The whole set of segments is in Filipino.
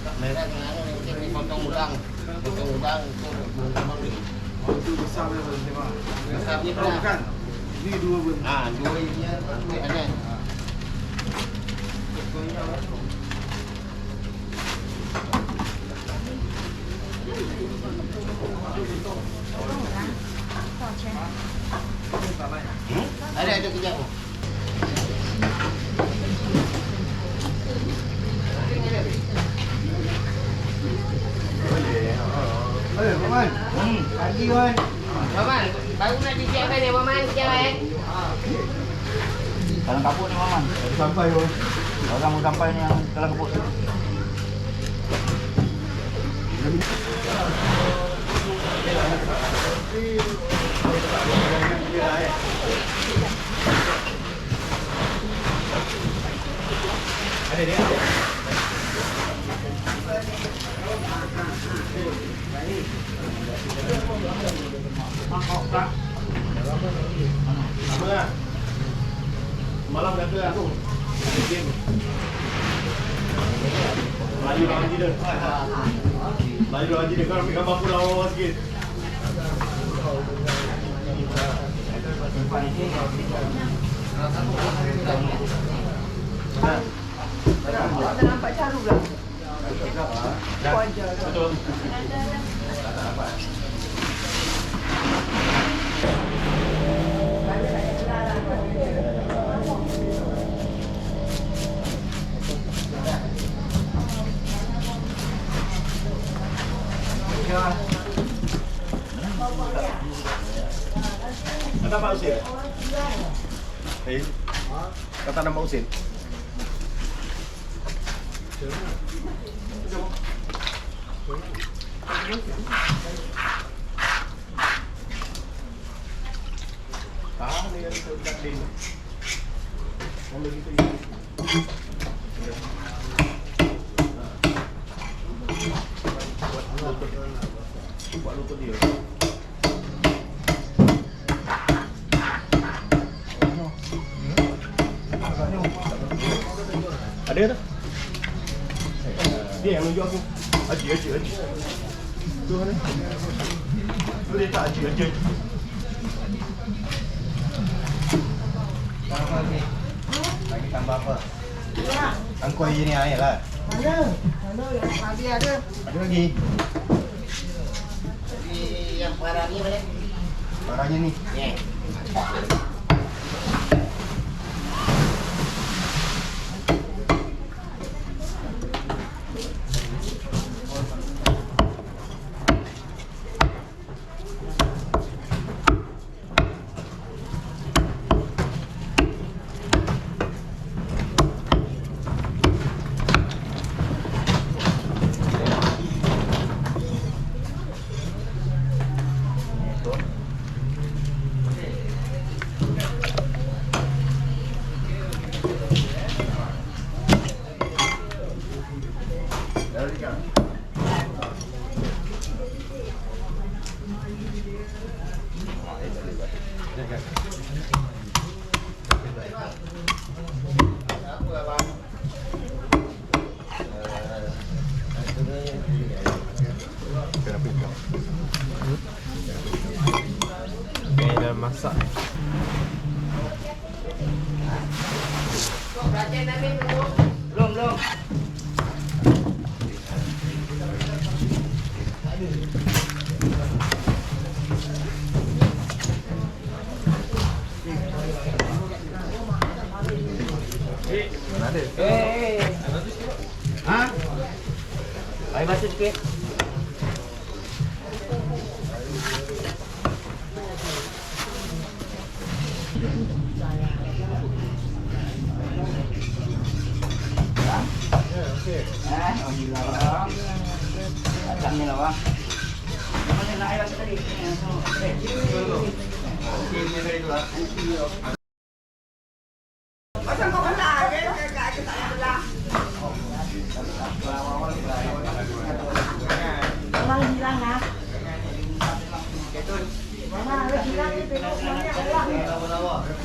merah dengan anu yang kita potong udang potong udang itu berkembang di itu besar ni berapa besar ni kan ini dua bentuk ah dua ini ada Ada ada kejap. Iwan. Maman, baru nak cuci apa kan ya, ni Maman? Eh? Jalan. Dalam kapur ni Maman. Sampai tu. Orang sampai yang dalam kapur. Malam kata aku. Melayu lagi dia. lagi lawan dia. Kau gambar pula awal sikit. Tak nampak cara pula. Betul. Tak nampak. ng pausin. Ah, ano yan ito? Black din. Ano dito yun? Buat lutut dia. Ada tu. Dia yang tunjuk aku. Haji, haji, haji. Tu mana? Tu dia tak haji, haji, haji. Lagi tambah apa? Angkoi je ni air lah. Mana? Mana yang pagi ada? Ada lagi. Jadi yang parah ni boleh. Barangnya ni. Ya. Kenapa Bella masak. Belum, belum. Thank you. Ha? Ay, basta sikit. Ah, oh, gila lah. Datang ni lah, bang. Mana nak ayam tadi? Eh, Okey, ni dari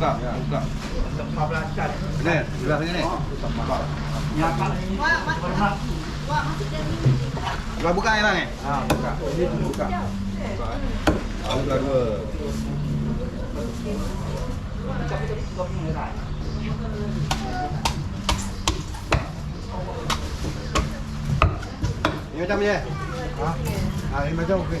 buka. Buka, buka. Ni, sebelah sini ni. Buka buka ni bang eh? Ha, buka. Buka. Buka. Ah, dua. Ini macam ni? Ha? Ha, ini macam okey.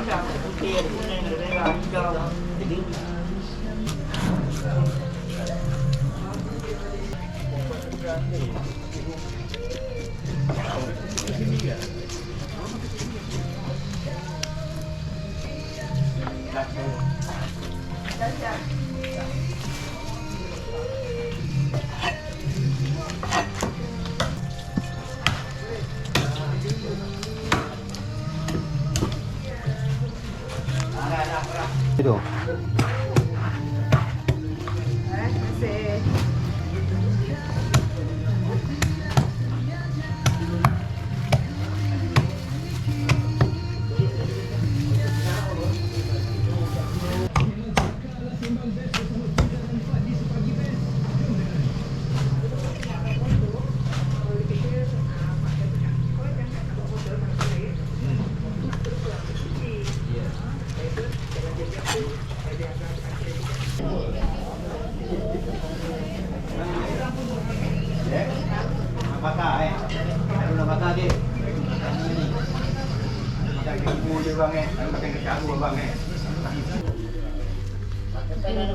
我想吃点那个那个一 bang eh. Aku makan kecaru bang eh. Sampai dah ada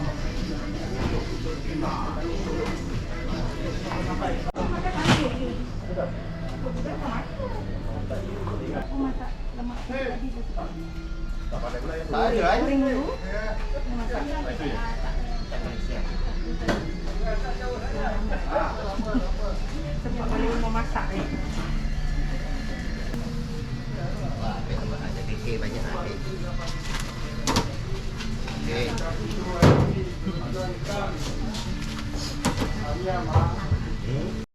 okay ba niya ate? Okay. Hmm?